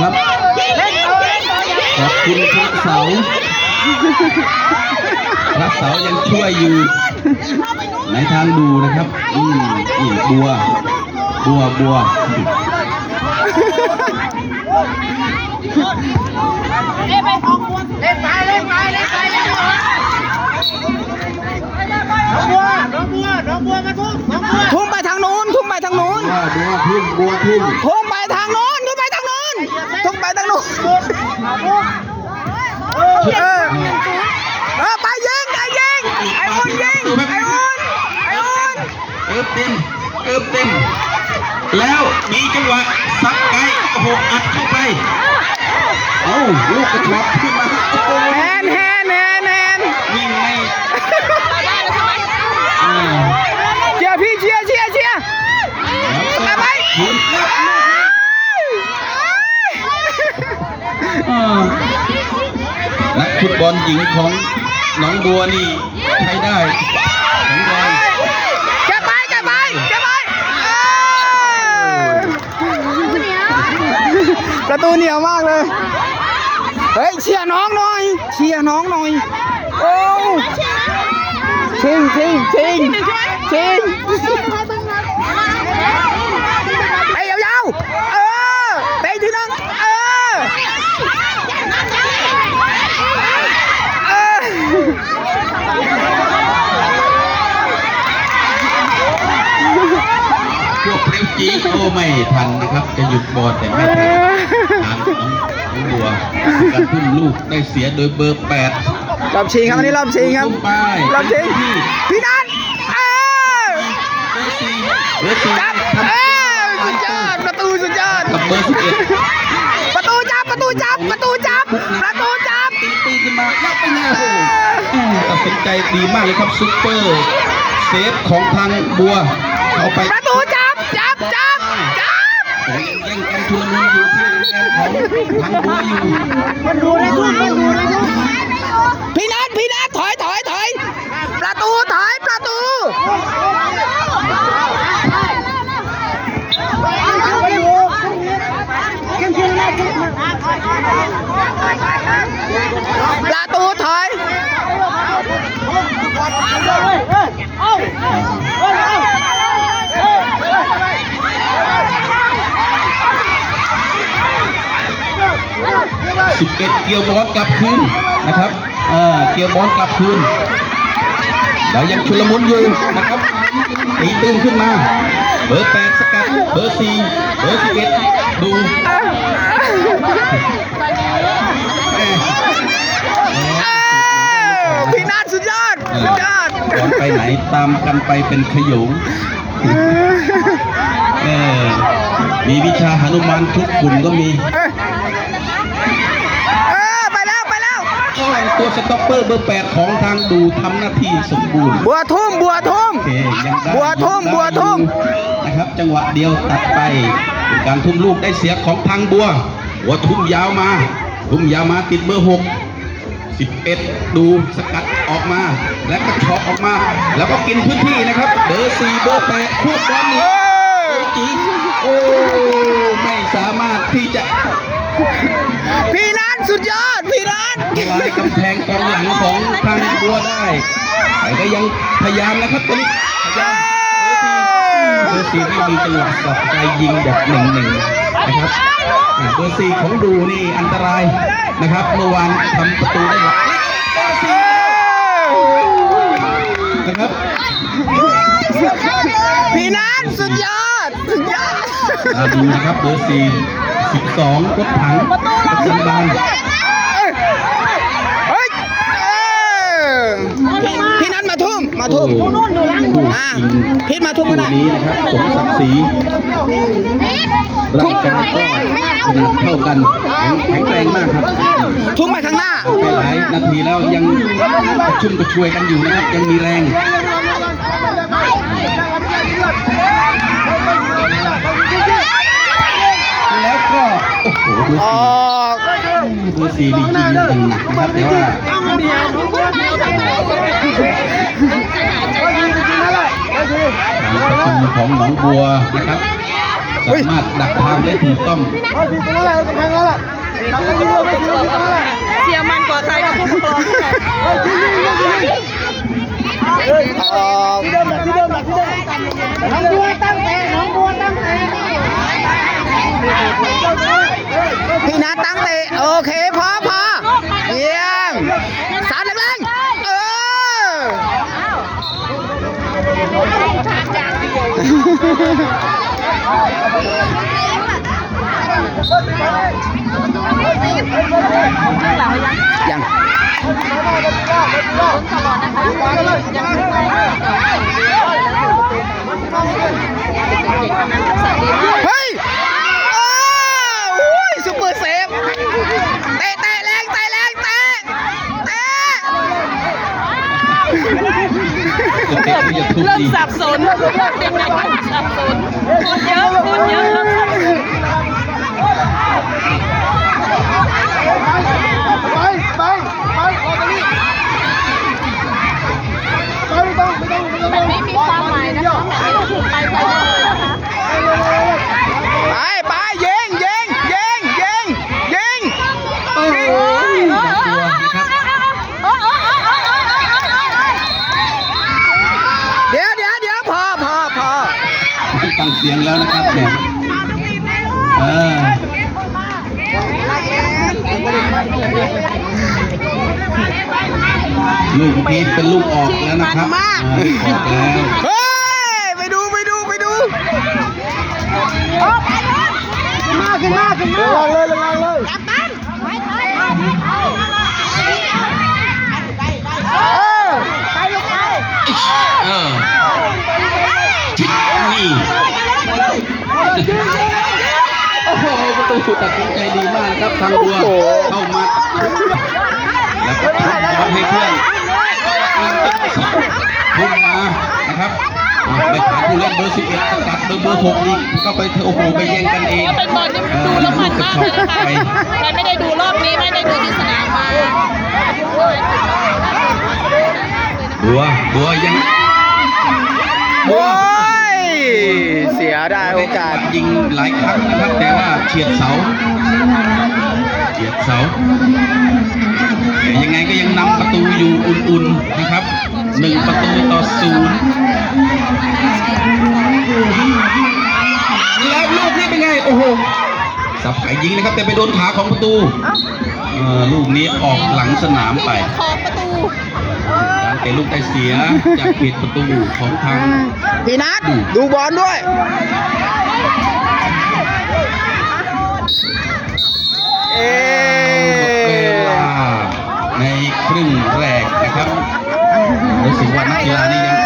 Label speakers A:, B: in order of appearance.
A: ครับขอบคุณพระเสาพระเสายังช่วยอยู่ในทางดูนะครับอืมนี่บัว บัวบัว
B: เล่นไปสองคนเล่นไปเล่นไปเล่นไปเล่นไปน้องบัวน้องบัวน้องบัวมาทุกน้องบัว
C: ทุ่มไปทางนู้นทุ่มไปทางนู้น
A: บัวทุ่งบัวทุ่ง
C: ทุ่มไปทางนู้นทุ่มไป ทางนู้นทุ่มไปทางนู้นเออเออไปยิงไปยิงไอ้อุ่นยิงไอ้อุ่นไอ้อุ่น
A: เอิบเต็มเอิบเต็ม แล้วมีจังหวะสักไกโอ้โหอัดเข้าไปเอ้าลูกกระชอกขึ้นมาโอ้โห
C: แฮนแฮนแฮนแฮน
A: วิ่งไม่อ่า
C: เชียร์พี่เชียร์เชียร์เชียร์
A: แล้วก็หมุนแล้วอ่านัก ฟุตบอลหญิงของหนองบัวนี่ใช้ได้แข็งแรง
C: แกไปแกไปแกไปเออประตูเหนียวมากเลย เฮ้ยเชียร์น้องหน่อย เชียร์น้องหน่อย โอ้ชิงชิงชิงชิงไอ้ยาวๆเออเตะทีนึงเออเออ
A: พวกเร็วจีโอ้ ไม่ทันนะครับ จะหยุดบอลแต่ไม่ทันทางของน้องบัวการทุ่มลูกได้เสียโดยเบอร์แปด
C: รอบชิงครับอันนี้รอบชิงครับ
A: ไป
C: รอบชิงพี่นัทเออ
A: เบอร์สี่เบอร์สี่
C: จับ
A: ทำ
C: เออสุดยอดประตูสุดยอด
A: กับเบอร์สิบเอ็ด
C: ประตูจับประตูจับประตูจับประตูจับ
A: ตีตีขึ้นมาแล้วไปเนี่ยโอ้โหอืมตัดสินใจดีมากเลยครับซุปเปอร์เซฟของทางบัวเอาไป
C: ประตูจับจับจับ จับ
A: โอ้ยยังยังกันชุลมุนอยู่ที่โรงแรมของทางบัวอยู่
B: มันดูได้ทุกมันดูได้ทุก
C: พี่นัทพี่นัทถอยถอยถอยประตูถอยประตู
B: ไปดูยังกินได้ทุก
C: ประตูถอย
A: สิบ เอ็ดเกี่ยวบอลกลับคืนนะครับเอ่อเกี่ยวบอลกลับคืนแล้วยังชุลมุนอยู่นะครับตีตื้นขึ้นมา เบอร์แปดสกัด เบอร์สี่เบอร์สิบเอ็ดดูแม่
C: เออพี่นัทสุดยอด สุดยอด
A: บอลไปไหนตามกันไปเป็นขโยงเออมีวิชาหนุมานทุกขุนก็มี
C: เออเออไปแล้วไปแล้ว
A: โอ้ย ตัวสต็อปเปอร์เบอร์แปดของทางดูทำหน้าที่สมบูรณ์
C: บัวทุ่มบัวทุ่ม
A: โอเคยังได้
C: บัวทุ่มบัวทุ่ม
A: นะครับ จังหวะเดียวตัดไปเป็นการทุ่มลูกได้เสียของทางบัวหัวทุ่มยาวมา ทุ่มยาวมาติดเบอร์หกสิบเอ็ดดูสกัดออกมา และก็ช็อตออกมา แล้วก็กินพื้นที่นะครับเบอร์สี่เบอร์แปดพวกบอลนี่
C: เออ
A: จีโอ้ไม่สามารถที่จะ
C: พี่นันสุดยอด พี่นัท
A: ลายกำแพงกองหลังของทางบัวได้แต่ก็ยังพยายามนะครับตอนนี้พยายามเบอร์ซีที่มีจังหวะสอดใจยิงแบบหนึ่งหนึ่งนะครับเบอร์ซีของดูนี่อันตรายนะครับเมื่อวานทำประตูได้หลักนะครับ
C: พี่นันสุดยอด สุดยอด
A: ดูนะครับเบอร์ซี 12รถถังประจำบาน
C: พี่นัทมาทุ่มมาทุ่ม
A: อ่า
C: พี่มาทุ่มก็ได
A: นี้นะครับสมศักดิ์ศรีรักกันก็ขนเท่ากันแข็งแรงมากครับ
C: ทุ่มไปข้างหน้า
A: ไปหลายนาทีแล้วยังชุ่มกระชวยกันอยู่นะครับยังมีแรง โอ้โหดู
C: อ
A: สิ
C: อก
A: ดูสีดีจริงจังนะครับแต่ว่าการประตูของหนองบัวนะครับสามารถดักทางได้ถูกต้อง
B: เสียมันกว่าใครกับผู้ปกครอง
C: ออกที่เดิมที่เดิมที่เดิม
B: น้องบัวตั้งแต่น้องบัวตั้งแต่
C: พี่ นัทตั้งเตะโอเคพอพอเยี่ยมสามแรงๆเออยังเฮ้ยอ้าวอุ้ยซุปเปอร์เซฟ เตะเตะแรงเตะแรงเตะเตะ
A: เริ่
B: มสับสนเด็กๆเริ่มสับสนคนเยอะคนเยอะเริ่มสับสน เดี๋
C: ยวเดี๋ยวเดี๋ยวพอพอพอ
A: ฟังเสียงแล้วนะครับเนี่ยเออลูกพีชเป็นลูกออกแล้วนะครับออกแล้ว
C: เฮ้ยไปดูไปดูไปดูมาขึ้นมาขึ้นมาลงเลยลงเลย
A: ประตูตัดสินใจดีมากนะครับทางบัวเข้ามาแล้วก็ทำบอลให้เพื่อนพุ่งมานะครับอะไปผ่านผู้เล่นเบอร์สิบเอ็ดสกัดเบอร์เบอร์หกอีกก็ไปโอ้โหไปแย่งกันเอง
B: เป็นบอลที่ดูแล้วมันมากเลยนะคะใครไม่ได้ดูรอบนี้ไม่ได้ดูที่สนามมา
A: บัวบัวยังบั
C: โอ้
A: วย
C: เสียได้โอกาส
A: ยิงหลายครั้งนะครับแต่ว่าเฉียดเสาเฉียดเสาแต่ยังไงก็ยังนำประตูอยู่อุ่นๆนะครับหนึ่งประตูต่อศูนย์แล้วลูกนี้เป็นไงโอ้โห สับไก่ยิงนะครับ แต่ไปโดนขาของประตูลูกนี้ออกหลังสนามไป
B: ของประตู
A: การเตะลูกได้เสียจากปิดประตูของทาง
C: พี่นัทดูบอลด้วยเอลา
A: ในครึ่งแรกนะครับรู้สึกว่านักกีฬานี่ยัง